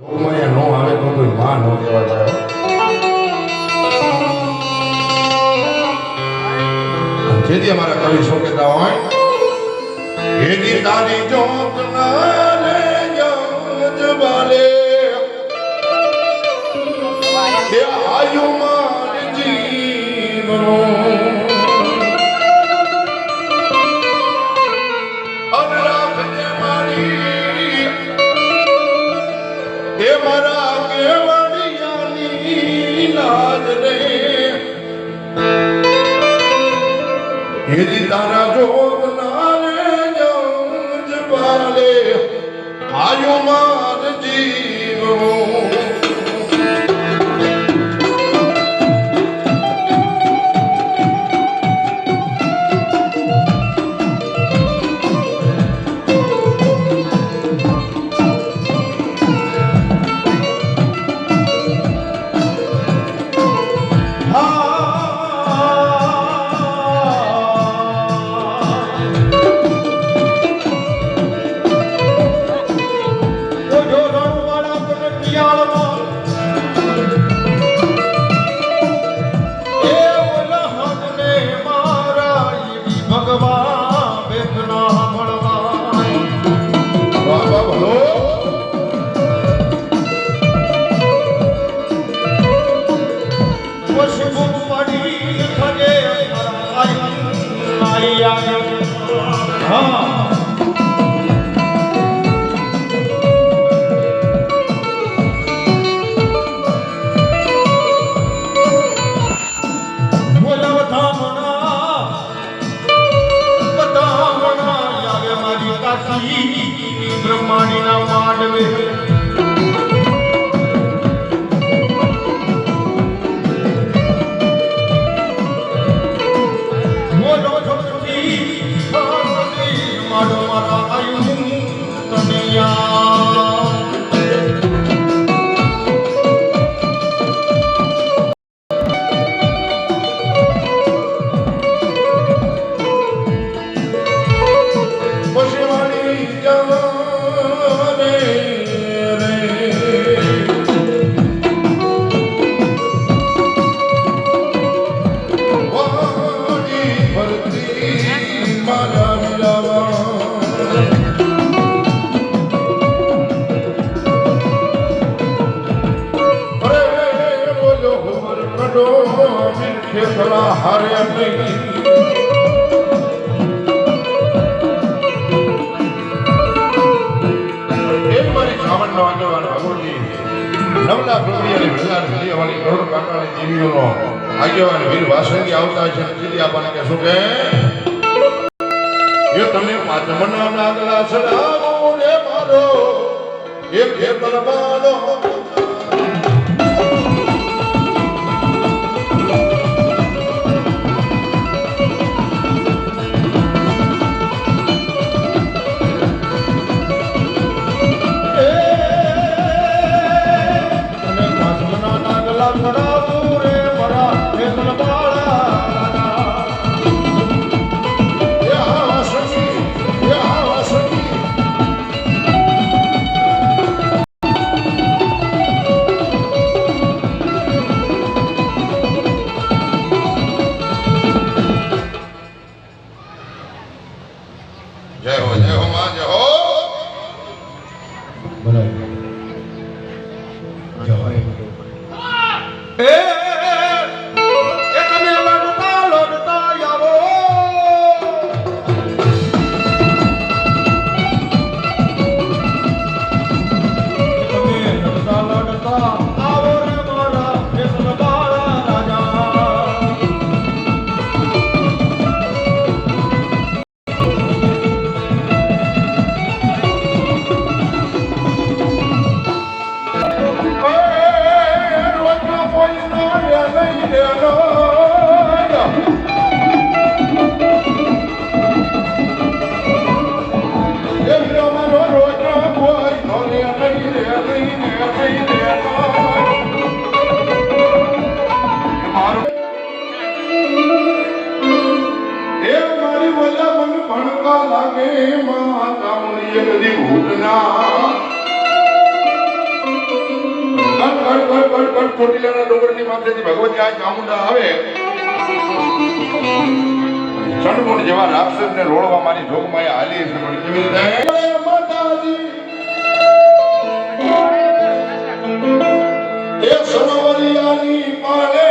અહીંયા નો આવે તો કોઈ માં નો જેથી અમારા કવિ શું કહેતા હોય એની તારી જોત ના જબાલે તે આયુ માર જીવનો બ્રહ્માણીના માંડવે નવલા પ્રક્રિયાની ભેગા ફેરિયાવાળી કરોડ કાંટાળી જીવીઓનો આગેવાન વીર વાસંગી આવતા છે. સીધી આપણને કહેશું કે એ તમે પાંચમના નાગલા સડાવો રે મારો, એક હે પરમાનો ભણવા લાગે માતા મુનિ જગદી ભૂતના ચોટીલાના ડુંગરની માથેથી ભગવતી આ ચામુંડા આવે. ચણમુંડ જેવા રાક્ષસને રોળવા મારી જોગમાયા હાલી પણ કેવી રીતે? માતાજી. એ સરોવરિયાની માને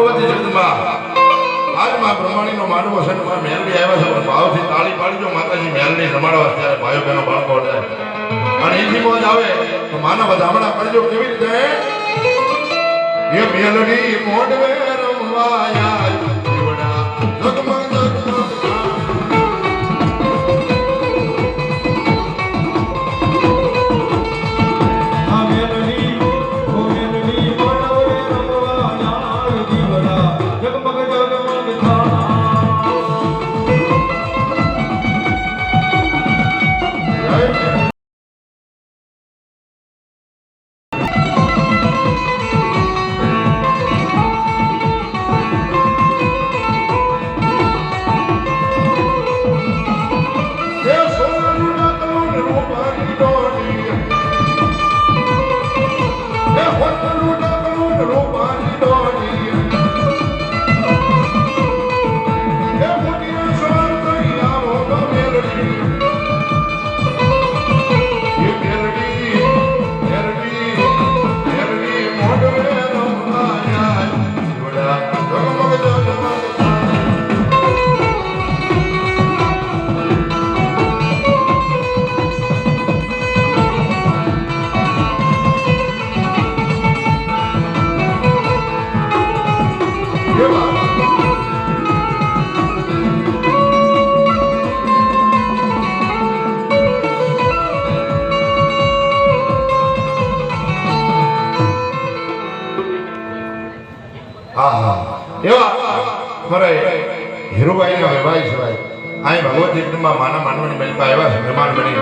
ભગવતી જગદંબા આજમાં બ્રહ્માણીનો માનવો છે ને માં મેલડી આવ્યા છે ભાવથી તાળી પાડજો, માતાજી મેલડી રમાડવા ત્યારે ભાઈઓ બહેનો બાળકો અને એથી મોજ આવે તો માના ધામણા પડજો કેવી રીતે? એ મેલડી મોઢવે રમવાયા ભગવતી માના માનવાને મહેલમાં આવ્યા મહેમાન બની.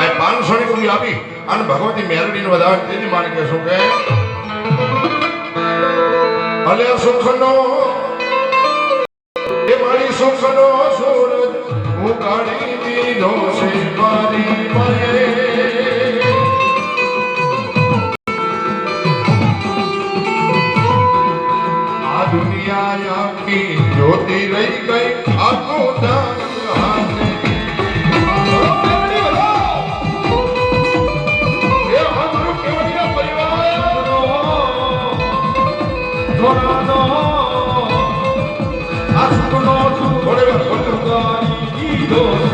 આ પાંચસો ની પૂરી આપી અને ભગવતી મેરડીને વધારે તેથી મારે કહેશું કે અલે સુખનો, એ મારી સુખનો સૂરજ, હું કાઢી દુનિયા આખી જ્યોતિ રહી ગઈ, આખો દાન આ